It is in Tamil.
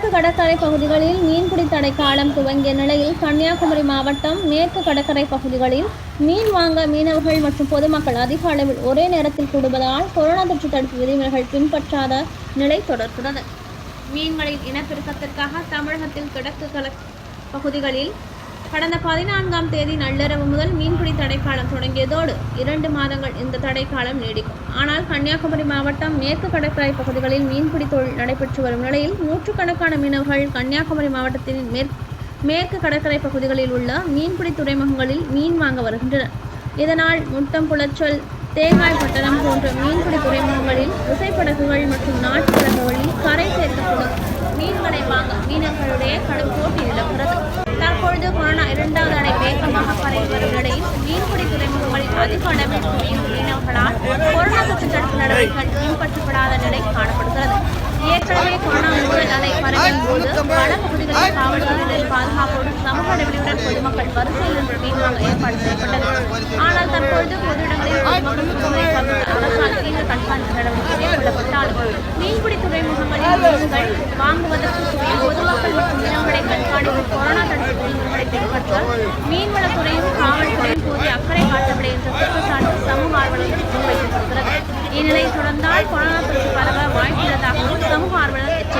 கிழக்கு கடற்கரை பகுதிகளில் மீன்பிடி தடை காலம் துவங்கிய நிலையில் கன்னியாகுமரி மாவட்டம் மேற்கு கடற்கரை பகுதிகளில் மீன் வாங்க மீனவர்கள் மற்றும் பொதுமக்கள் அதிக அளவில் ஒரே நேரத்தில் கூடுவதால் கொரோனா தொற்று தடுப்பு விதிமுறைகள் பின்பற்றாத நிலை தொடர்கிறது. மீன்களின் இனப்பெருக்கத்திற்காக தமிழகத்தில் கிழக்கு கல பகுதிகளில் கடந்த பதினான்காம் தேதி நள்ளிரவு முதல் மீன்பிடி தடைக்காலம் தொடங்கியதோடு இரண்டு மாதங்கள் இந்த தடைக்காலம் நீடிக்கும். ஆனால் கன்னியாகுமரி மாவட்டம் மேற்கு கடற்கரை பகுதிகளில் மீன்பிடி தொழில் நடைபெற்று வரும் நிலையில் நூற்றுக்கணக்கான மீனவர்கள் கன்னியாகுமரி மாவட்டத்தின் மேற் மேற்கு கடற்கரை பகுதிகளில் உள்ள மீன்பிடி துறைமுகங்களில் மீன் வாங்க வருகின்றனர். இதனால் முட்டம் குளச்சல் தேங்காய் பட்டணம் போன்ற மீன்பிடி துறைமுகங்களில் விசைப்படகுகள் மற்றும் நாட்டு படகுகளில் கரை சேர்க்கப்படும் மீன்களை வாங்க மீனவர்களுடைய கடும் போட்டி நிலவுகிறது கொரோனா இரண்டாவது அலை வேகமாக பரவி வரும் நிலையில் மீன்பிடி துறைமுகங்களில் அதிக அளவில் குவியும் மீனவர்களால் கொரோனா தொற்று தடுப்பு நடவடிக்கைகள் பின்பற்றப்படாத நிலை காணப்படுகிறது. ஏற்கனவே கொரோனா முதல் அலை பரவிய போது பல பகுதிகளில் காவல்துறையினர் பாதுகாப்போடு சமூக இடைவெளியுடன் பொதுமக்கள் வரிசையில் நின்று மீன் ஏற்பாடு செய்யப்பட்டது. ஆனால் தற்பொழுது பொது இடங்களில் பொதுமக்கள் சுற்றுமுறை அரசால் தீவிர கண்காணிப்பு நடவடிக்கை மேற்கொள்ளப்பட்டாலும் மீன்பிடி துறைமுகங்களில் மீன்கள் வாங்குவதற்கு பொதுமக்கள் மற்றும் மீனவர்களை கொரோனா தடுப்பு விதிமுறைகளை பின்பற்ற மீன்வளத்துறையும் காவல்துறையும் போதிய அக்கறை காட்டவில்லை என்ற குற்றச்சாட்டு சமூக ஆர்வலர்கள் முன்வைக்கப்படுகிறது இந்நிலை தொடர்ந்தால் கொரோனா தொற்று பரவ வாய்ப்புள்ளதாகவும் சமூக ஆர்வலர் எச்சரிக்கின்றனர்